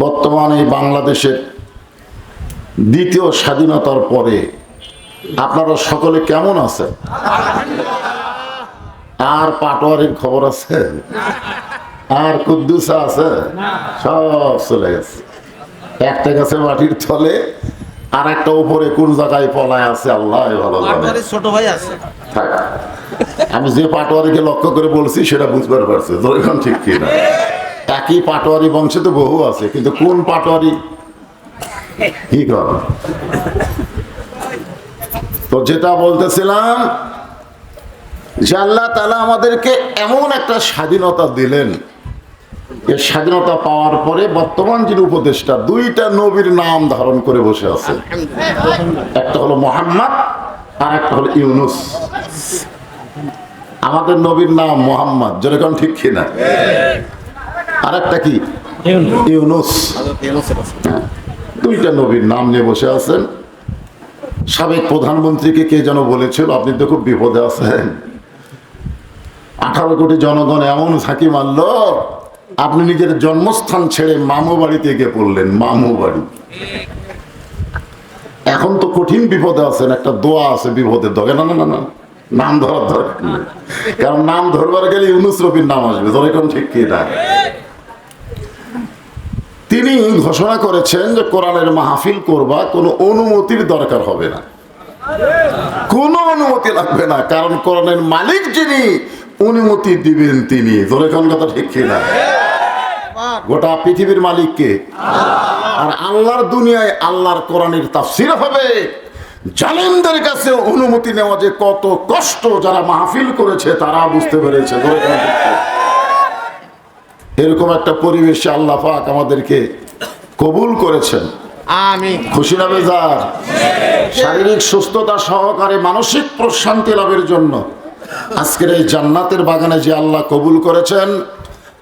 বর্তমানে বাংলাদেশের দ্বিতীয় স্বাধীনতার পরে আপনারা সকলে কেমন আছেন? আর পাটোয়ারির খবর আছে? আর কুদ্দুসা আছে? সব চলে গেছে। একটা গেছে মাটির থলে আর একটা উপরে কোন জায়গায় পলায় আছে আল্লাহ ভালো ছোট ভাই আছে। আমি যে পাটোয়ারিকে লক্ষ্য করে বলছি সেটা বুঝবার পারছে ঠিক কি না একই পাটোয়ারি বংশে তো বহু আছে, কিন্তু কোন পাটোয়ারি? কি কর? তো যেটা বলতেছিলাম, যে আল্লাহ তালা আমাদেরকে এমন একটা স্বাধীনতা দিলেন। এই স্বাধীনতা পাওয়ার পরে বর্তমান যিনি উপদেষ্টা, দুইটা নবীর নাম ধারণ করে বসে আছে। একটা হলো মোহাম্মদ, আর একটা হলো ইউনুস। আমাদের নবীর নাম মোহাম্মদ যেরকম ঠিক কিনা? আর একটা কি? ইউনুস। হ্যাঁ, দুইটা নবীর নাম নিয়ে বসে আছেন। সাবেক প্রধানমন্ত্রীকে কে যেন বলেছিল আপনি তো খুব বিপদে আছেন। আঠারো কোটি জনগণ এমন ঝাঁকি মারল আপনি নিজের জন্মস্থান ছেড়ে মামু বাড়িতে গিয়ে পড়লেন মামু বাড়ি। এখন তো কঠিন বিপদে আছেন একটা দোয়া আছে বিপদের দোয়া। না না না না নাম ধরার দরকার কারণ নাম ধরবার গেলে ইউনুস রবির নাম আসবে ধরে কোন ঠিক কি না? তিনি ঘোষণা করেছেন যে কোরআনের মাহফিল করবা, কোনো অনুমতির দরকার হবে না। কোনো অনুমতি লাগবে না, কারণ কোরআনের মালিক যিনি, অনুমতি দিবেন তিনি। ধরে কোন কথা ঠিক কিনা? গোটা পৃথিবীর মালিককে আর আল্লাহর দুনিয়ায় আল্লাহর কোরআনের তাফসির হবে। জালেমদের কাছে অনুমতি নেওয়া যে কত কষ্ট যারা মাহফিল করেছে, তারা বুঝতে পেরেছে? এরকম একটা পরিবেশে আল্লাহ পাক আমাদেরকে কবুল করেছেন। খুশি না বেজার? শারীরিক সুস্থতা সহকারে মানসিক প্রশান্তি লাভের জন্য আজকের এই জান্নাতের বাগানে যে আল্লাহ কবুল করেছেন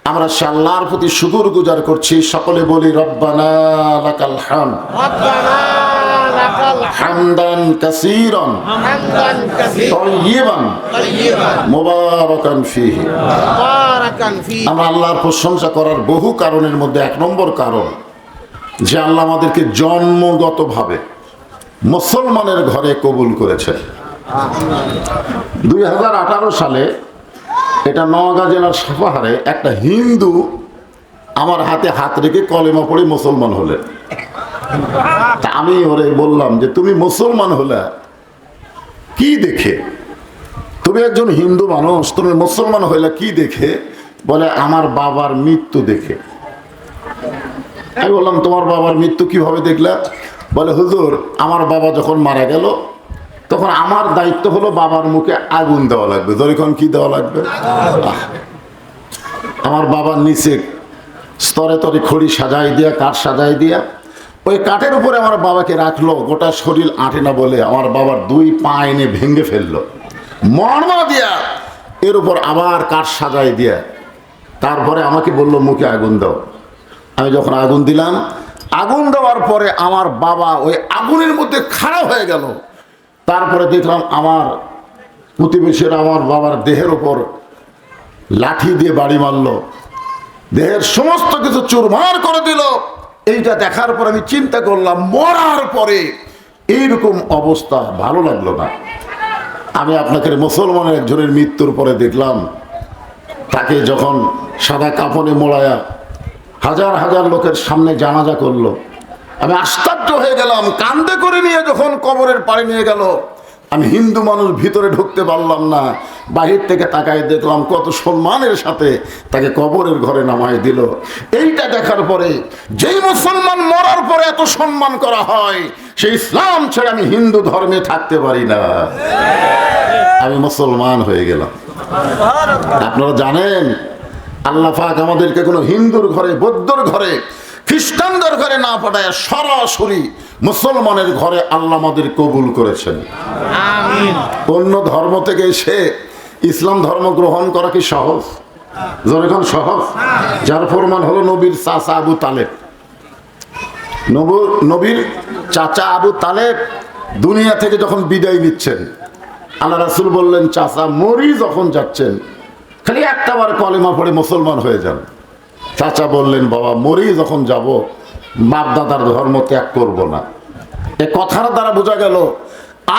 আমরা সে আল্লাহর প্রতি শুকুর গুজার করছি। সকলে বলি রব্বানা লাকাল হাম হামদান কাসীরান। তাইয়িবান। মুবারাকান ফীহি। আমরা আল্লাহর প্রশংসা করার বহু কারণের মধ্যে এক নম্বর কারণ যে আল্লাহ আমাদেরকে জন্মগতভাবে মুসলমানের ঘরে কবুল করেছে দুই হাজার আঠারো সালে এটা নওগাঁ জেলার সাপাহারে একটা হিন্দু আমার হাতে হাত রেখে কলেমা পড়ে মুসলমান হলে আমি ওরে বললাম যে, তুমি মুসলমান হলে কি দেখে? তুমি একজন হিন্দু মানুষ, তুমি মুসলমান হইলে কি দেখে? বলে, আমার বাবার মৃত্যু দেখে। আমি বললাম, তোমার বাবার মৃত্যু কীভাবে দেখলা? বলে, হুজুর, আমার বাবা যখন মারা গেল, তখন আমার দায়িত্ব হলো বাবার মুখে আগুন দেওয়া লাগবে। যখন কি দেওয়া লাগবে? আমার বাবার নিচে স্তরে তরে খড়ি সাজাই দিয়া, কাঠ সাজাই দিয়া, ওই কাঠের উপরে আমার বাবাকে রাখল, গোটা শরীর আঁটে না বলে আমার বাবার দুই পা এনে ভেঙে ফেলল। মর্মা দিয়া এর উপর আবার কাঠ সাজাই দিয়া তারপরে আমাকে বলল, মুখে আগুন দাও। আমি যখন আগুন দিলাম, আগুন দেওয়ার পরে আমার বাবা ওই আগুনের মধ্যে খারাপ হয়ে গেল। তারপরে দেখলাম আমার প্রতিবেশীরা আমার বাবার দেহের ওপর লাঠি দিয়ে বাড়ি মারল। দেহের সমস্ত কিছু চুরমার করে দিল। এইটা দেখার পর আমি চিন্তা করলাম, মরার পরে এইরকম অবস্থা ভালো লাগল না। আমি আপনাকে মুসলমানের একজনের মৃত্যুর পরে দেখলাম তাকে যখন সাদা কাপড়ে মোড়ায়া হাজার হাজার লোকের সামনে জানাজা করল, আমি আশ্চর্য হয়ে গেলাম, কান্দে করে নিয়ে যখন কবরের পাড়ে নিয়ে গেল, আমি হিন্দু মানুষ ভিতরে ঢুকতে পারলাম না, বাহির থেকে তাকায় দেখলাম কত সম্মানের সাথে তাকে কবরের ঘরে নামায় দিল। এইটা দেখার পরে যেই মুসলমান মরার পরে এত সম্মান করা হয়, সেই ইসলাম ছেড়ে আমি হিন্দু ধর্মে থাকতে পারি না। আমি মুসলমান হয়ে গেলাম। আপনারা জানেন আল্লাহ পাক আমাদেরকে কোনো হিন্দুর ঘরে বৌদ্ধর ঘরে খ্রিস্টানদের ঘরে না পাঠায় সরাসরি মুসলমানের ঘরে আল্লাহ আমাদের কবুল করেছেন। অন্য ধর্ম থেকে এসে ইসলাম ধর্ম গ্রহণ করা কি সহজ? যখন সহজ? যার ফরমান হলো নবীর চাচা আবু তালেব। নবু- নবীর চাচা আবু তালেব দুনিয়া থেকে যখন বিদায় নিচ্ছেন আল্লাহ রাসুল বললেন, চাচা, মরি যখন যাচ্ছেন, খালি একটা বার কলেমা পড়ে মুসলমান হয়ে যান। চাচা বললেন, বাবা, মরি যখন যাব, বাপ দাদার ধর্ম ত্যাগ করব না। এ কথার দ্বারা বোঝা গেল,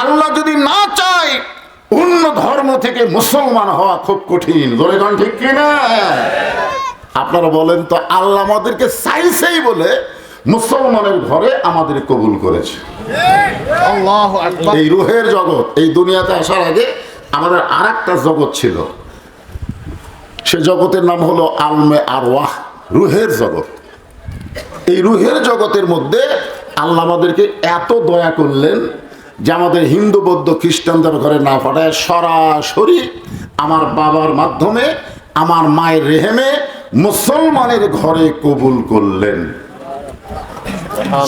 আল্লাহ যদি না চায়, অন্য ধর্ম থেকে মুসলমান হওয়া খুব কঠিন। ধরে ঠিক কিনা? আপনারা বলেন তো, আল্লাহ আমাদেরকে চাইছেই বলে মুসলমানের ঘরে আমাদের কবুল করেছে। এই রুহের জগৎ এই দুনিয়াতে আসার আগে আমাদের আর একটা জগৎ ছিল। সে জগতের নাম হলো আলমে আর ওয়াহ রুহের জগৎ। এই রুহের জগতের মধ্যে আল্লাহ আমাদেরকে এত দয়া করলেন যে আমাদের হিন্দু বৌদ্ধ খ্রিস্টানদের ঘরে না পাঠায় সরাসরি আমার বাবার মাধ্যমে আমার মায়ের রেহেমে মুসলমানের ঘরে কবুল করলেন।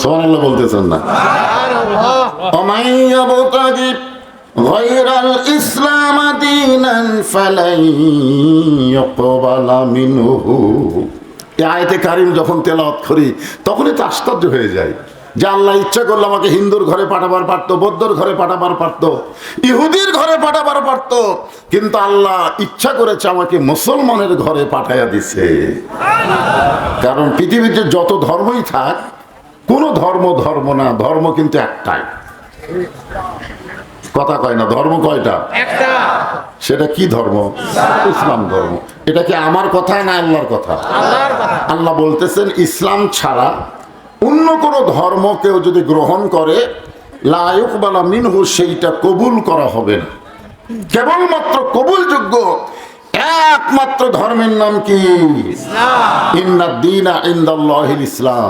সোহানাল্লাহ বলতেছেন না ومن يبتغي غير الإسلام دينا فلن يقبل منه এই আয়তে কারিম যখন তেলাওয়াত করি তখনই তো আশ্চর্য হয়ে যায় যে আল্লাহ ইচ্ছা করলে আমাকে হিন্দুর ঘরে পাঠাবার পারতো বৌদ্ধর ঘরে পাঠাবার পারতো ইহুদির ঘরে পাঠাবার পারতো কিন্তু আল্লাহ ইচ্ছা করেছে আমাকে মুসলমানের ঘরে পাঠাইয়া দিছে কারণ পৃথিবীতে যত ধর্মই থাক কোনো ধর্ম ধর্ম না ধর্ম কিন্তু একটাই। কথা কয় না ধর্ম কয়টা? সেটা কি ধর্ম? ইসলাম ধর্ম। এটা কি আমার কথা না আল্লাহর কথা? আল্লাহ বলতেছেন ইসলাম ছাড়া অন্য কোনো ধর্ম কেউ যদি গ্রহণ করে লায়ক বালা মিনহু সেইটা কবুল করা হবে না। কেবলমাত্র কবুলযোগ্য একমাত্র ধর্মের নাম কি? ইসলাম।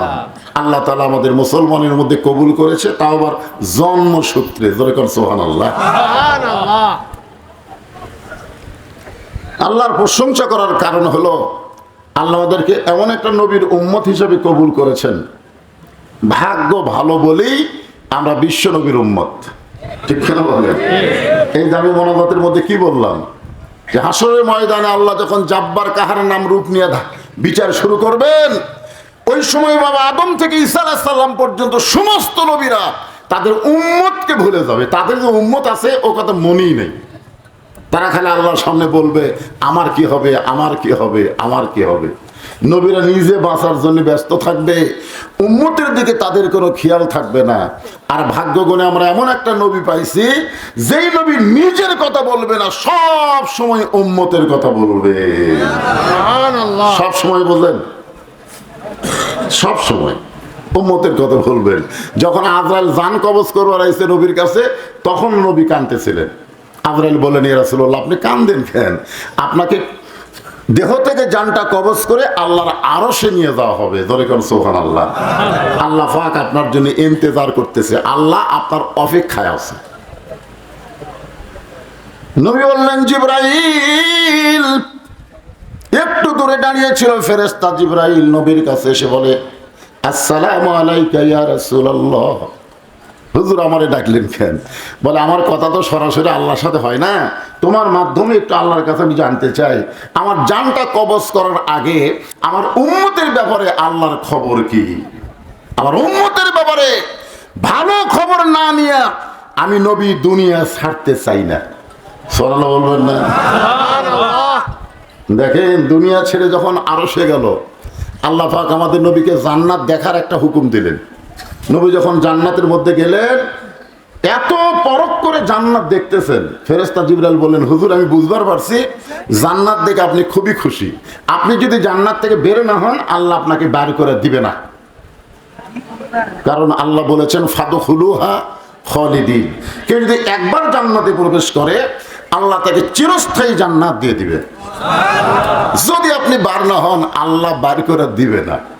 আল্লাহ তালা আমাদের মুসলমানের মধ্যে কবুল করেছে তাও আবার জন্মসূত্রে। যেরকম সোহান আল্লাহ আল্লাহর প্রশংসা করার কারণ হলো আল্লাহ আমাদেরকে এমন একটা নবীর উম্মত হিসেবে কবুল করেছেন। ভাগ্য ভালো বলেই আমরা বিশ্ব নবীর উম্মত। ঠিক কেন বলেন? এই দামি মনোগতের মধ্যে কি বললাম? যে হাসরের ময়দানে আল্লাহ যখন জাব্বার কাহার নাম রূপ নিয়ে বিচার শুরু করবেন, ওই সময় বাবা আদম থেকে ঈসা সাল্লাম পর্যন্ত সমস্ত নবীরা তাদের উম্মতকে ভুলে যাবে। তাদের যে উম্মত আছে, ও কথা মনেই নেই। তারা খালি আল্লাহর সামনে বলবে, আমার কি হবে? আমার কি হবে? আমার কি হবে? নবীরা নিজে বাঁচার জন্য ব্যস্ত থাকবে। উম্মতের দিকে তাদের কোনো খেয়াল থাকবে না। আর ভাগ্যগুণে আমরা এমন একটা নবী পাইছি যেই নবী নিজের কথা বলবে না সব সময় উম্মতের কথা বলবে। সব সময় বললেন সব সময় উম্মতের কথা বলবেন। যখন আজরাইল জান কবজ করবার আইসে নবীর কাছে তখন নবী কানতেছিলেন আজরাইল বলেন ইয়া রাসূলুল্লাহ আপনি কান্দেন কেন? আপনাকে দেহ থেকে জানটা কবজ করে আল্লাহর আরও সে নিয়ে যাওয়া হবে। ধরে কোন সোহান আল্লাহ আল্লাহ পাক আপনার জন্য ইন্তজার করতেছে। আল্লাহ আপনার অপেক্ষায় আছে। নবী বললেন, জিব্রাইল! একটু দূরে দাঁড়িয়ে ছিল ফেরেস্তা জিব্রাইল নবীর কাছে। এসে বলে, আসসালামু আলাইকা ইয়া রাসূলুল্লাহ। হুজুর আমারে ডাকলেন কেন? বলে আমার কথা তো সরাসরি আল্লাহর সাথে হয় না। তোমার মাধ্যমে একটু আল্লাহর কাছে আমি জানতে চাই। আমার জানটা কবজ করার আগে আমার উম্মতের ব্যাপারে আল্লাহর খবর কি? আমার উম্মতের ব্যাপারে ভালো খবর না নিয়ে আমি নবী দুনিয়া ছাড়তে চাই না। সরালো বলবেন না? দেখেন দুনিয়া ছেড়ে যখন আরও সে গেল আল্লাহ পাক আমাদের নবীকে জান্নাত দেখার একটা হুকুম দিলেন। নবী যখন জান্নাতের মধ্যে গেলেন, এত পরক করে জান্নাত দেখতেছেন। ফেরেস্তা জিবরাল বললেন, হুজুর, আমি বুঝবার পারছি, জান্নাত দেখে আপনি খুবই খুশি। আপনি যদি জান্নাত থেকে বের না হন, আল্লাহ আপনাকে বার করে দিবে না। কারণ আল্লাহ বলেছেন ফাদু হুলুহা খলিদিন। কেউ যদি একবার জান্নাতে প্রবেশ করে, আল্লাহ তাকে চিরস্থায়ী জান্নাত দিয়ে দিবে। যদি আপনি বার না হন, আল্লাহ বার করে দিবে না।